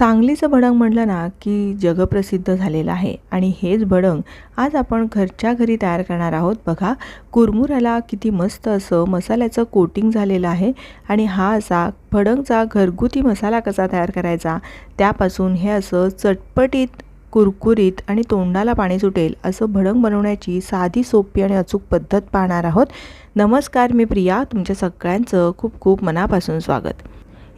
सांगलीचं भडंग म्हटलं ना की जगप्रसिद्ध झालेलं आहे. आणि हेच भडंग आज आपण घरच्या घरी तयार करणार आहोत. बघा कुरमुऱ्याला किती मस्त असं मसाल्याचं कोटिंग झालेलं आहे. आणि हा असा भडंगचा घरगुती मसाला कसा तयार करायचा त्यापासून हे असं चटपटीत कुरकुरीत आणि तोंडाला पाणी सुटेल असं भडंग बनवण्याची साधी सोपी आणि अचूक पद्धत पाहणार आहोत. नमस्कार मी प्रिया. तुमच्या सगळ्यांचं खूप खूप मनापासून स्वागत.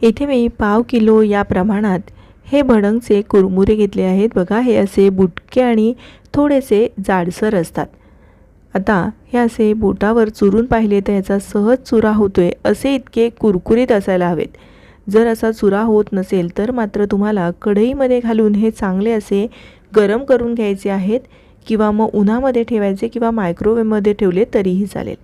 येथे मी पाव किलो या प्रमाणात हे भडंगचे कुरमुरे घेतले आहेत. बघा हे असे बुटके आणि थोडेसे जाडसर असतात. आता हे असे बोटावर चुरून पाहिले तर याचा सहज चुरा होतोय. असे इतके कुरकुरीत असायला हवेत. जर असा चुरा होत नसेल तर मात्र तुम्हाला कढईमध्ये घालून हे चांगले असे गरम करून घ्यायचे आहेत किंवा मग उन्हामध्ये ठेवायचे किंवा मायक्रोवेवमध्ये ठेवले तरीही चालेल.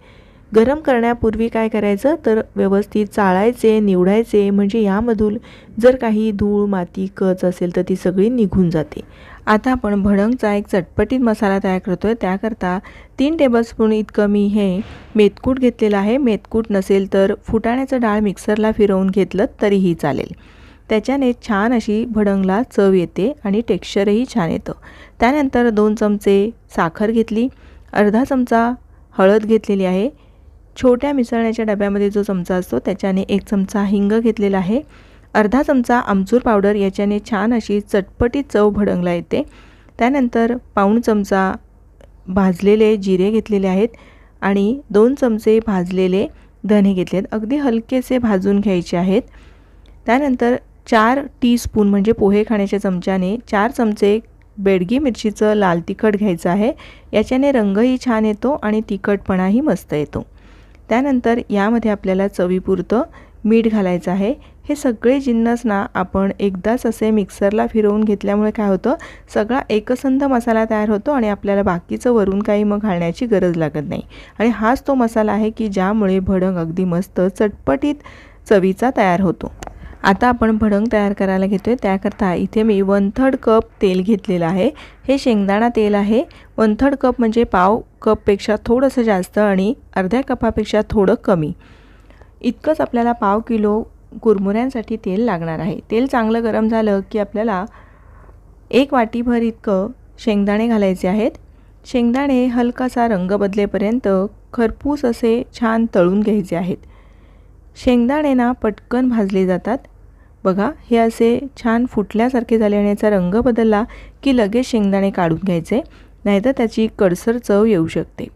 गरम करण्यापूर्वी काय करायचं? तर व्यवस्थित चाळायचे निवडायचे. म्हणजे यामधून जर काही धूळ माती कच असेल तर ती सगळी निघून जाते. आता आपण भडंगचा एक चटपटीत मसाला तयार करतो आहे त्याकरता तीन टेबलस्पून इतकं मी हे मेतकूट घेतलेलं आहे. मेतकूट नसेल तर फुटाण्याचं डाळ मिक्सरला फिरवून घेतलं तरीही चालेल. त्याच्याने छान अशी भडंगला चव येते आणि टेक्स्चरही छान येतं. त्यानंतर दोन चमचे साखर घेतली. अर्धा चमचा हळद घेतलेली आहे. छोट्या मिसळण्याच्या डब्यामध्ये जो चमचा असतो त्याच्याने एक चमचा हिंग घेतलेला आहे. अर्धा चमचा आमचूर पावडर याच्याने छान अशी चटपटीत चव भडंगला येते. त्यानंतर पाऊण चमचा भाजलेले जिरे घेतलेले आहेत आणि दोन चमचे भाजलेले धने घेतले आहेत. अगदी हलकेसे भाजून घ्यायचे आहेत. त्यानंतर चार टीस्पून म्हणजे पोहे खाण्याच्या चमच्याने चार चमचे बेडगी मिरचीचं लाल तिखट घ्यायचं आहे. याच्याने रंगही छान येतो आणि तिखटपणाही मस्त येतो. त्यानंतर यामध्ये आपल्याला चवीपुरतं मीठ घालायचं आहे. हे सगळे जिन्नस ना आपण एकदाच असे मिक्सरला फिरवून घेतल्यामुळे काय होतं? सगळा एकसंध मसाला तयार होतो आणि आपल्याला बाकीचं वरून काही मग घालण्याची गरज लागत नाही. आणि हाच तो मसाला आहे की ज्यामुळे भडंग अगदी मस्त चटपटीत चवीचा तयार होतो. आता आपण भडंग तयार करायला घेतो आहे त्याकरता इथे मी वन थर्ड कप तेल घेतलेलं आहे. हे शेंगदाणा तेल आहे. वन थर्ड कप म्हणजे पाव कपपेक्षा थोडंसं जास्त आणि अर्ध्या कपापेक्षा थोडं कमी. इतकंच आपल्याला पाव किलो कुरमुऱ्यांसाठी तेल लागणार आहे. तेल चांगलं गरम झालं की आपल्याला एक वाटीभर इतकं शेंगदाणे घालायचे आहेत. शेंगदाणे हलकासा रंग बदलेपर्यंत खरपूस असे छान तळून घ्यायचे आहेत. शेंगदाणे ना पटकन भाजले जातात. बघा हे असे छान फुटल्यासारखे झाले आणि याचा रंग बदलला की लगेच शेंगदाणे काढून घ्यायचे नाहीतर त्याची कडसर चव येऊ शकते.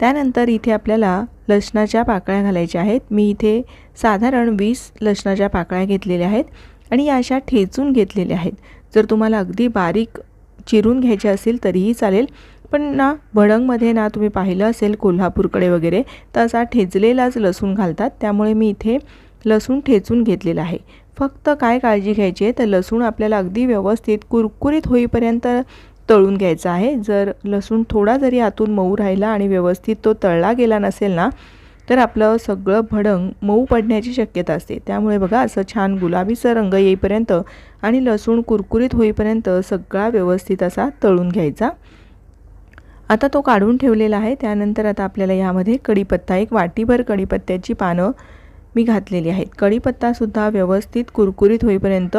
त्यानंतर इथे आपल्याला लसणाच्या पाकळ्या घालायच्या आहेत. मी इथे साधारण वीस लसणाच्या पाकळ्या घेतलेल्या आहेत आणि या अशा ठेचून घेतलेल्या आहेत. जर तुम्हाला अगदी बारीक चिरून घ्यायचे असेल तरीही चालेल. पण ना भडंगमध्ये ना तुम्ही पाहिलं असेल कोल्हापूरकडे वगैरे तर असा ठेचलेलाच लसूण घालतात. त्यामुळे मी इथे लसूण ठेचून घेतलेला आहे. फक्त काय काळजी घ्यायची आहे तर लसूण आपल्याला अगदी व्यवस्थित कुरकुरीत होईपर्यंत तळून घ्यायचा आहे. जर लसूण थोडा जरी आतून मऊ राहिला आणि व्यवस्थित तो तळला गेला नसेल ना तर आपलं सगळं भडंग मऊ पडण्याची शक्यता असते. त्यामुळे बघा असं छान गुलाबीचा रंग येईपर्यंत आणि लसूण कुरकुरीत होईपर्यंत सगळा व्यवस्थित असा तळून घ्यायचा. आता तो काढून ठेवलेला आहे. त्यानंतर आता आपल्याला यामध्ये कढीपत्ता एक वाटीभर कढीपत्त्याची पानं मी घातलेली आहेत. कढीपत्तासुद्धा व्यवस्थित कुरकुरीत होईपर्यंत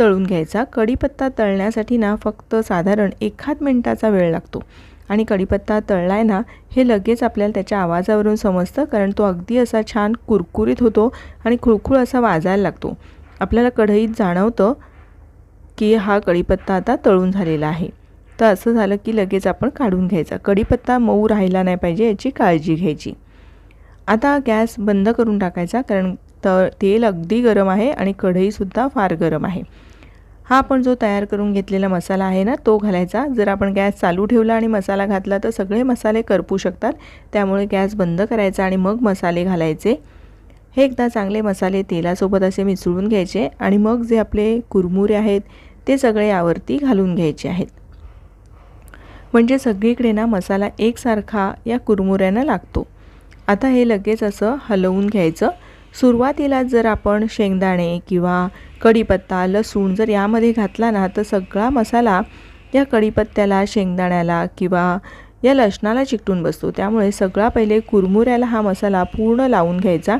तळून घ्यायचा. कढीपत्ता तळण्यासाठी ना फक्त साधारण एखाद मिनटाचा वेळ लागतो. आणि कढीपत्ता तळला ना हे लगेच आपल्याला त्याच्या आवाजावरून समजतं कारण तो अगदी असा छान कुरकुरीत होतो आणि खुळखुळ असा वाजायला लागतो. आपल्याला कढईत जाणवतं की हा कढीपत्ता आता तळून झालेला आहे. तर असं झालं की लगेच आपण काढून घ्यायचा. कढीपत्ता मऊ राहिला नाही पाहिजे याची काळजी घ्यायची. आता गॅस बंद करून टाकायचा कारण त तेल अगदी गरम आहे आणि कढईसुद्धा फार गरम आहे. हा आपण जो तयार करून घेतलेला मसाला आहे ना तो घालायचा. जर आपण गॅस चालू ठेवला आणि मसाला घातला तर सगळे मसाले करपू शकतात. त्यामुळे गॅस बंद करायचा आणि मग मसाले घालायचे. हे एकदा चांगले मसाले तेलासोबत असे मिसळून घ्यायचे आणि मग जे आपले कुरमुरे आहेत ते सगळे यावरती घालून घ्यायचे आहेत. म्हणजे सगळीकडे ना मसाला एकसारखा या कुरमुऱ्यानं लागतो. आता हे लगेच असं हलवून घ्यायचं. सुरुवातीला जर आपण शेंगदाणे किंवा कढीपत्ता लसूण जर यामध्ये घातला ना तर सगळा मसाला या कढीपत्त्याला शेंगदाण्याला किंवा या लसणाला चिकटून बसतो. त्यामुळे सगळा पहिले कुरमुऱ्याला हा मसाला पूर्ण लावून घ्यायचा.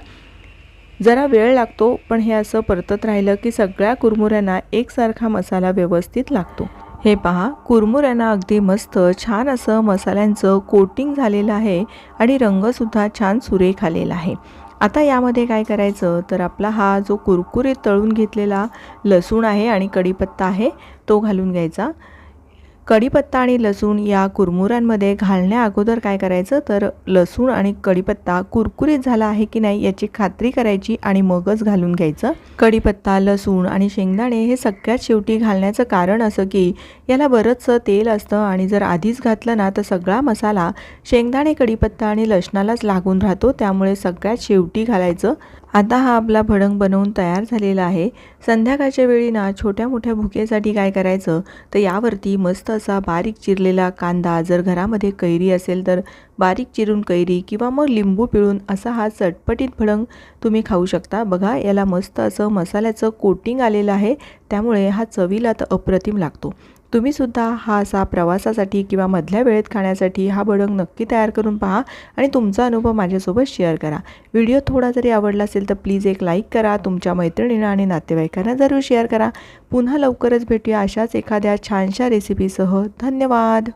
जरा वेळ लागतो पण हे असं परतत राहिलं की सगळ्या कुरमुऱ्यांना एकसारखा मसाला व्यवस्थित लागतो. हे पहा कुरमुऱ्यांना अगदी मस्त छान असं मसाल्यांचं कोटिंग झालेलं आहे आणि रंगसुद्धा छान सुरेख आलेला आहे. आता यामध्ये काय करायचं? तर आपला हा जो कुरकुरीत तळून घेतलेला लसूण आहे आणि कढीपत्ता आहे तो घालून घ्यायचा. कढीपत्ता आणि लसूण या कुरमुरांमध्ये घालण्या अगोदर काय करायचं? तर लसूण आणि कढीपत्ता कुरकुरीत झाला आहे की नाही याची खात्री करायची आणि मगच घालून घ्यायचं. कढीपत्ता लसूण आणि शेंगदाणे हे सगळ्यात शेवटी घालण्याचं कारण असं की याला बरंचसं तेल असतं आणि जर आधीच घातलं ना तर सगळा मसाला शेंगदाणे कढीपत्ता आणि लसणालाच लागून राहतो. त्यामुळे सगळ्यात शेवटी घालायचं आता हा आपला भडंग बनवून तयार झालेला आहे. संध्याकाळच्या वेळी ना छोट्या मोठ्या भुकेसाठी काय करायचं? तर यावरती मस्त असा बारीक चिरलेला कांदा जर घरामध्ये कैरी असेल तर बारीक चिरून कैरी किंवा मग लिंबू पिळून असा हा चटपटीत भडंग तुम्ही खाऊ शकता. बघा याला मस्त असं मसाल्याचं कोटिंग आलेलं आहे. त्यामुळे हा चवीला तर अप्रतिम लागतो. तुम्हीसुद्धा हा असा प्रवासासाठी किंवा मधल्या वेळेत खाण्यासाठी हा भडंग नक्की तयार करून पहा आणि तुमचा अनुभव माझ्यासोबत शेअर करा. व्हिडिओ थोडा जरी आवडला असेल तर प्लीज एक लाईक करा तुमच्या मैत्रिणींना आणि नातेवाईकांना जरूर शेअर करा. पुन्हा लवकरच भेटूया अशाच एखाद्या छानशा रेसिपीसह. धन्यवाद!